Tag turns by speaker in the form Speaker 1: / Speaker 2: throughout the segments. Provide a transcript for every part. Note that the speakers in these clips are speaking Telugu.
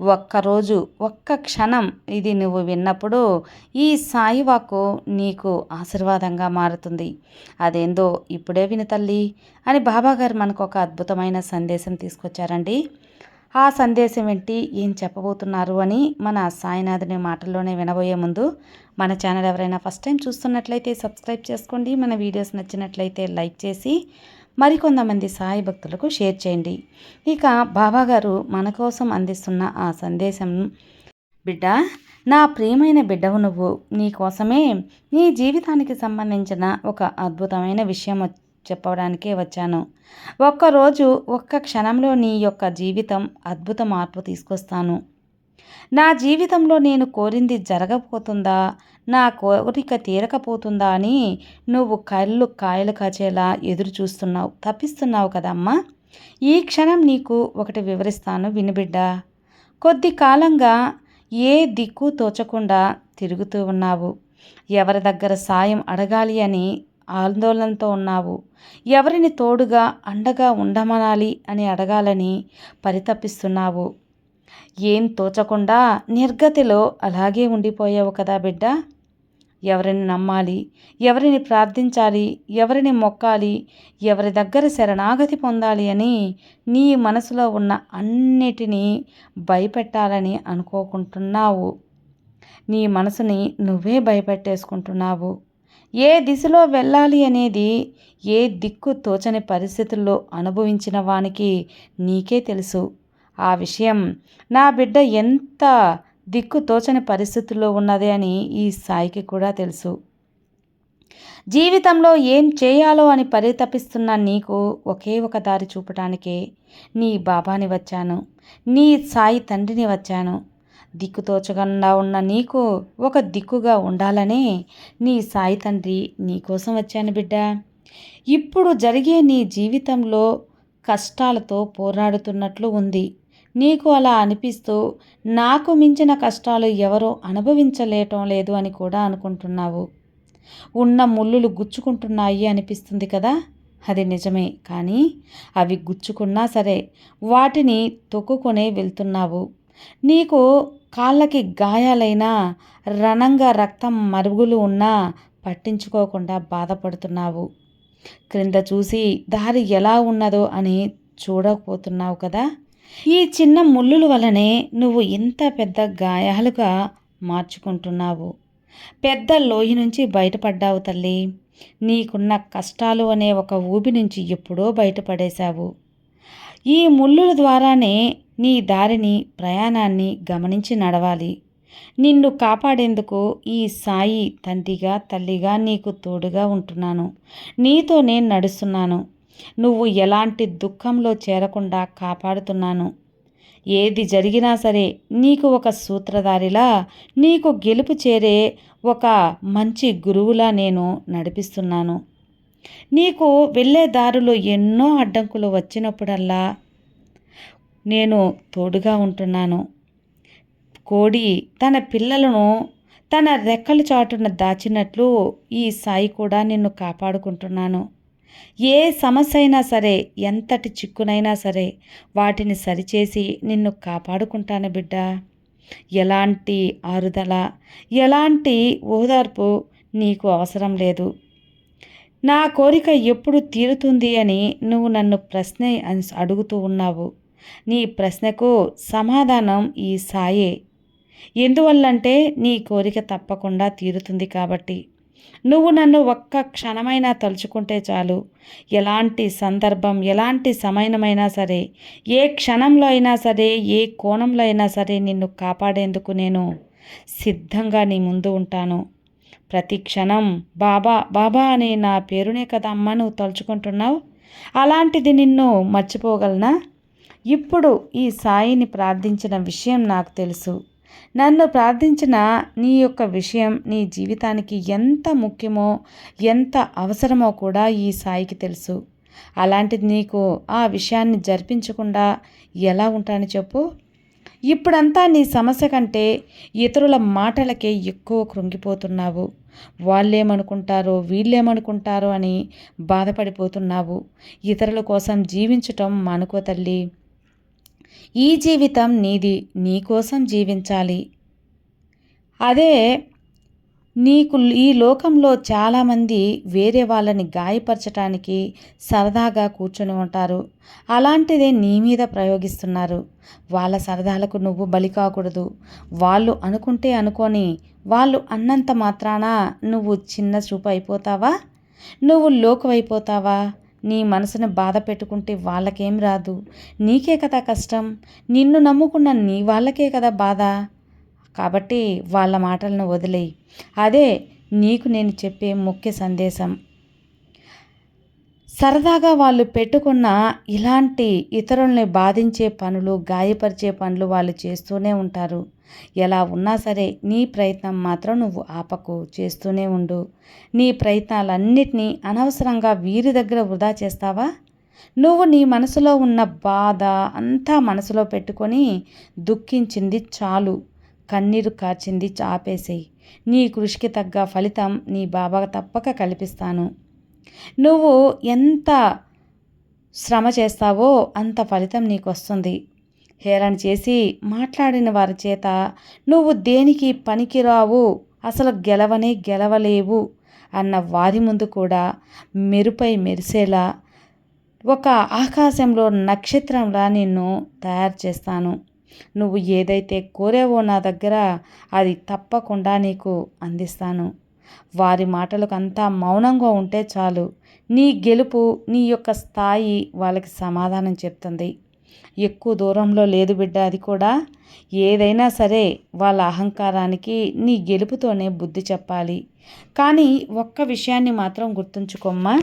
Speaker 1: ఒక్కరోజు ఒక్క క్షణం ఇది నువ్వు విన్నప్పుడు ఈ సాయివాకు నీకు ఆశీర్వాదంగా మారుతుంది. అదేందో ఇప్పుడే విని తల్లి అని బాబాగారు మనకు ఒక అద్భుతమైన సందేశం తీసుకొచ్చారండి. ఆ సందేశం ఏంటి ఏం చెప్పబోతున్నారు అని మన సాయినాథుని మాటల్లోనే వినబోయే ముందు మన ఛానల్ ఎవరైనా ఫస్ట్ టైం చూస్తున్నట్లయితే సబ్స్క్రైబ్ చేసుకోండి. మన వీడియోస్ నచ్చినట్లయితే లైక్ చేసి మరికొంతమంది సాయి భక్తులకు షేర్ చేయండి. ఇక బాబాగారు మన కోసం అందిస్తున్న ఆ సందేశం బిడ్డ నా ప్రియమైన బిడ్డవు నువ్వు. నీ కోసమే నీ జీవితానికి సంబంధించిన ఒక అద్భుతమైన విషయం చెప్పడానికే వచ్చాను. ఒక్కరోజు ఒక్క క్షణంలో నీ యొక్క జీవితం అద్భుత మార్పు తీసుకొస్తాను. నా జీవితంలో నేను కోరింది జరగబోతుందా? నా కోరిక తీరకపోతుందా అని నువ్వు కళ్ళు కాయలు కాచేలా ఎదురు చూస్తున్నావు తప్పిస్తున్నావు కదమ్మా. ఈ క్షణం నీకు ఒకటి వివరిస్తాను వినిబిడ్డ. కొద్ది కాలంగా ఏ దిక్కు తోచకుండా తిరుగుతూ ఉన్నావు. ఎవరి దగ్గర సాయం అడగాలి అని ఆందోళనతో ఉన్నావు. ఎవరిని తోడుగా అండగా ఉండమనాలి అని అడగాలని పరితపిస్తున్నావు. ఏం తోచకుండా నిర్గతిలో అలాగే ఉండిపోయావు కదా బిడ్డ. ఎవరిని నమ్మాలి ఎవరిని ప్రార్థించాలి ఎవరిని మొక్కాలి ఎవరి దగ్గర శరణాగతి పొందాలి అని నీ మనసులో ఉన్న అన్నిటినీ భయపెట్టాలని అనుకోకుంటున్నావు. నీ మనసుని నువ్వే భయపెట్టేసుకుంటున్నావు. ఏ దిశలో వెళ్ళాలి అనేది ఏ దిక్కు తోచని పరిస్థితుల్లో అనుభవించిన వానికి నీకే తెలుసు. ఆ విషయం. నా బిడ్డ ఎంత దిక్కు తోచని పరిస్థితుల్లో ఉన్నది అని ఈ సాయికి కూడా తెలుసు. జీవితంలో ఏం చేయాలో అని పరితపిస్తున్న నీకు ఒకే ఒక దారి చూపటానికే నీ బాబాని వచ్చాను. నీ సాయి తండ్రిని వచ్చాను. దిక్కు తోచకుండా ఉన్న నీకు ఒక దిక్కుగా ఉండాలనే నీ సాయి తండ్రి నీకోసం వచ్చాను బిడ్డ. ఇప్పుడు జరిగే నీ జీవితంలో కష్టాలతో పోరాడుతున్నట్లు ఉంది. నీకు అలా అనిపిస్తూ నాకు మించిన కష్టాలు ఎవరో అనుభవించలేటం లేదు అని కూడా అనుకుంటున్నావు. ఉన్న ముళ్ళులు గుచ్చుకుంటున్నాయి అనిపిస్తుంది కదా? అది నిజమే. కానీ అవి గుచ్చుకున్నా సరే వాటిని తొక్కుకునే వెళ్తున్నావు. నీకు కాళ్ళకి గాయాలైనా రణంగా రక్తం మరుగులు ఉన్నా పట్టించుకోకుండా బాధపడుతున్నావు. క్రింద చూసి దారి ఎలా ఉన్నదో అని చూడకపోతున్నావు కదా? ఈ చిన్న ముళ్ళుల వలనే నువ్వు ఇంత పెద్ద గాయాలుగా మార్చుకుంటున్నావు. పెద్ద లోయ నుంచి బయటపడ్డావు తల్లి. నీకున్న కష్టాలు అనే ఒక ఊబి నుంచి ఎప్పుడో బయటపడేశావు. ఈ ముళ్ళుల ద్వారానే నీ దారిని ప్రయాణాన్ని గమనించి నడవాలి. నిన్ను కాపాడేందుకు ఈ సాయి తండ్రిగా తల్లిగా నీకు తోడుగా ఉంటున్నాను. నీతో నేను నడుస్తున్నాను. నువ్వు ఎలాంటి దుఃఖంలో చేరకుండా కాపాడుతున్నాను? ఏది జరిగినా సరే నీకు ఒక సూత్రధారిలా నీకు గెలుపు చేరే ఒక మంచి గురువులా నేను నడిపిస్తున్నాను. నీకు వెళ్ళే దారిలో ఎన్నో అడ్డంకులు వచ్చినప్పుడల్లా నేను తోడుగా ఉంటున్నాను. కోడి తన పిల్లలను తన రెక్కల చాటున దాచినట్లు ఈ సాయి కూడా నిన్ను కాపాడుకుంటున్నాను. ఏ సమస్య అయినా సరే ఎంతటి చిక్కునైనా సరే వాటిని సరిచేసి నిన్ను కాపాడుకుంటాను బిడ్డ. ఎలాంటి ఆరుదల ఎలాంటి ఓదార్పు నీకు అవసరం లేదు. నా కోరిక ఎప్పుడు తీరుతుంది అని నువ్వు నన్ను ప్రశ్న అడుగుతూ ఉన్నావు. నీ ప్రశ్నకు సమాధానం ఈ సాయే. ఎందువల్లంటే నీ కోరిక తప్పకుండా తీరుతుంది కాబట్టి. నువ్వు నన్ను ఒక్క క్షణమైనా తలుచుకుంటే చాలు. ఎలాంటి సందర్భం ఎలాంటి సమయమైనా సరే ఏ క్షణంలో అయినా సరే ఏ కోణంలో అయినా సరే నిన్ను కాపాడేందుకు నేను సిద్ధంగా నీ ముందు ఉంటాను. ప్రతి క్షణం బాబా బాబా అనే నా పేరునే కదా అమ్మ నువ్వు తలుచుకుంటున్నావు. అలాంటిది నిన్ను మర్చిపోగలనా? ఇప్పుడు ఈ సాయిని ప్రార్థించిన విషయం నాకు తెలుసు. నన్ను ప్రార్థించిన నీ యొక్క విషయం నీ జీవితానికి ఎంత ముఖ్యమో ఎంత అవసరమో కూడా ఈ సాయికి తెలుసు. అలాంటిది నీకు ఆ విషయాన్ని జరిపించకుండా ఎలా ఉంటాను చెప్పు. ఇప్పుడంతా నీ సమస్య కంటే ఇతరుల మాటలకే ఎక్కువ కృంగిపోతున్నావు. వాళ్ళేమనుకుంటారో వీళ్ళేమనుకుంటారో అని బాధపడిపోతున్నావు. ఇతరుల కోసం జీవించటం మానుకో తల్లి. ఈ జీవితం నీది నీకోసం జీవించాలి. అదే నీకు ఈ లోకంలో చాలామంది వేరే వాళ్ళని గాయపరచటానికి సరదాగా కూర్చొని ఉంటారు. అలాంటిదే నీ మీద ప్రయోగిస్తున్నారు. వాళ్ళ సరదాలకు నువ్వు బలి కాకూడదు. వాళ్ళు అనుకుంటే అనుకొని వాళ్ళు అన్నంత మాత్రాన నువ్వు చిన్న చూపు అయిపోతావా? నువ్వు లోకమైపోతావా నీ మనసుని బాధ పెట్టుకుంటే వాళ్ళకేం రాదు. నీకే కదా కష్టం. నిన్ను నమ్ముకున్న నీ వాళ్ళకే కదా బాధ. కాబట్టి వాళ్ళ మాటలను వదిలేయి. అదే నీకు నేను చెప్పే ముఖ్య సందేశం. సరదాగా వాళ్ళు పెట్టుకున్న ఇలాంటి ఇతరుల్ని బాధించే పనులు గాయపరిచే పనులు వాళ్ళు చేస్తూనే ఉంటారు. ఎలా ఉన్నా సరే నీ ప్రయత్నం మాత్రం నువ్వు ఆపకు చేస్తూనే ఉండు. నీ ప్రయత్నాలన్నిటినీ అనవసరంగా వీరి దగ్గర వృధా చేస్తావా? నువ్వు నీ మనసులో ఉన్న బాధ అంతా మనసులో పెట్టుకొని దుఃఖించింది చాలు. కన్నీరు కార్చింది చాపేసేయి నీ కృషికి తగ్గ ఫలితం నీ బాబా తప్పక కల్పిస్తాను. నువ్వు ఎంత శ్రమ చేస్తావో అంత ఫలితం నీకు వస్తుంది హేళన చేసి మాట్లాడిన వారి చేత నువ్వు దేనికి పనికిరావు? అసలు గెలవనే గెలవలేవు అన్న వారి ముందు కూడా మెరుపై మెరిసేలా ఒక ఆకాశంలో నక్షత్రంలా నిన్ను తయారు చేస్తాను. నువ్వు ఏదైతే కోరేవో నా దగ్గర అది తప్పకుండా నీకు అందిస్తాను. వారి మాటలకు అంతా మౌనంగా ఉంటే చాలు. నీ గెలుపు నీ యొక్క స్థాయి వాళ్ళకి సమాధానం చెప్తుంది. ఎక్కువ దూరంలో లేదు బిడ్డ అది కూడా. ఏదైనా సరే వాళ్ళ అహంకారానికి నీ గెలుపుతోనే బుద్ధి చెప్పాలి. కానీ ఒక్క విషయాన్ని మాత్రం గుర్తుంచుకోమ్మా.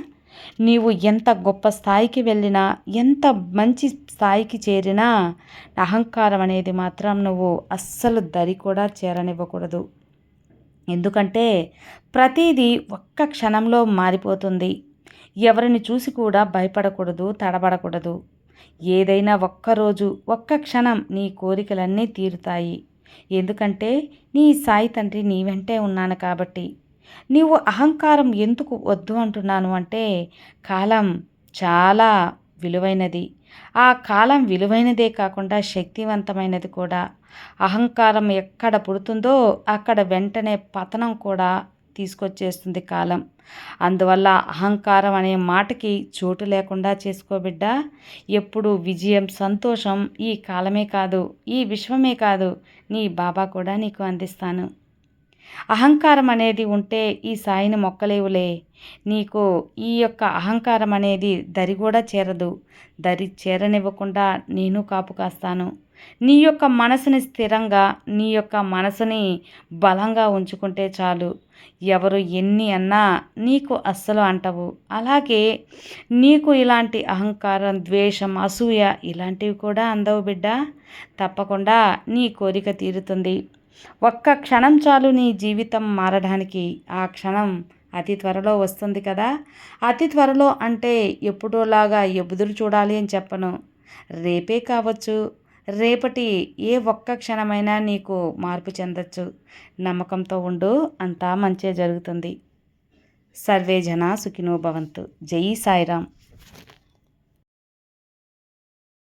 Speaker 1: నీవు ఎంత గొప్ప స్థాయికి వెళ్ళినా ఎంత మంచి స్థాయికి చేరినా అహంకారం అనేది మాత్రం నువ్వు అస్సలు దరి కూడా చేరనివ్వకూడదు. ఎందుకంటే ప్రతిదీ ఒక్క క్షణంలో మారిపోతుంది. ఎవరిని చూసి కూడా భయపడకూడదు తడబడకూడదు. ఏదైనా ఒక్కరోజు ఒక్క క్షణం నీ కోరికలన్నీ తీరుతాయి. ఎందుకంటే నీ సాయి తండ్రి నీ వెంటే ఉన్నాను కాబట్టి. నీవు అహంకారం ఎందుకు వద్దు అంటున్నాను అంటే కాలం చాలా విలువైనది. ఆ కాలం విలువైనదే కాకుండా శక్తివంతమైనది కూడా. అహంకారం ఎక్కడ పుడుతుందో అక్కడ వెంటనే పతనం కూడా తీసుకొచ్చేస్తుంది కాలం. అందువల్ల అహంకారం అనే మాటకి చోటు లేకుండా చేసుకోబిడ్డ ఎప్పుడు విజయం సంతోషం ఈ కాలమే కాదు ఈ విశ్వమే కాదు. నీ బాబా కూడా నీకు అందిస్తాను. అహంకారం అనేది ఉంటే ఈ సాయిని మొక్కలేవులే. నీకు ఈ యొక్క అహంకారం అనేది దరి కూడా చేరదు. దరి చేరనివ్వకుండా నేను కాపు కాస్తాను. నీ యొక్క మనసుని స్థిరంగా నీ యొక్క మనసుని బలంగా ఉంచుకుంటే చాలు. ఎవరు ఎన్ని అన్నా నీకు అస్సలు అంటవు. అలాగే నీకు ఇలాంటి అహంకారం ద్వేషం అసూయ ఇలాంటివి కూడా అందవు బిడ్డ. తప్పకుండా నీ కోరిక తీరుతుంది. ఒక్క క్షణం చాలు నీ జీవితం మారడానికి. ఆ క్షణం అతి త్వరలో వస్తుంది కదా. అతి త్వరలో అంటే ఎప్పుడోలాగా ఎదురు చూడాలి అని చెప్పను. రేపే కావచ్చు. రేపటి ఏ ఒక్క క్షణమైనా నీకు మార్పు చెందొచ్చు. నమ్మకంతో ఉండు. అంతా మంచిగా జరుగుతుంది. సర్వే జన సుఖినో భవంతు. జై సాయిరామ్.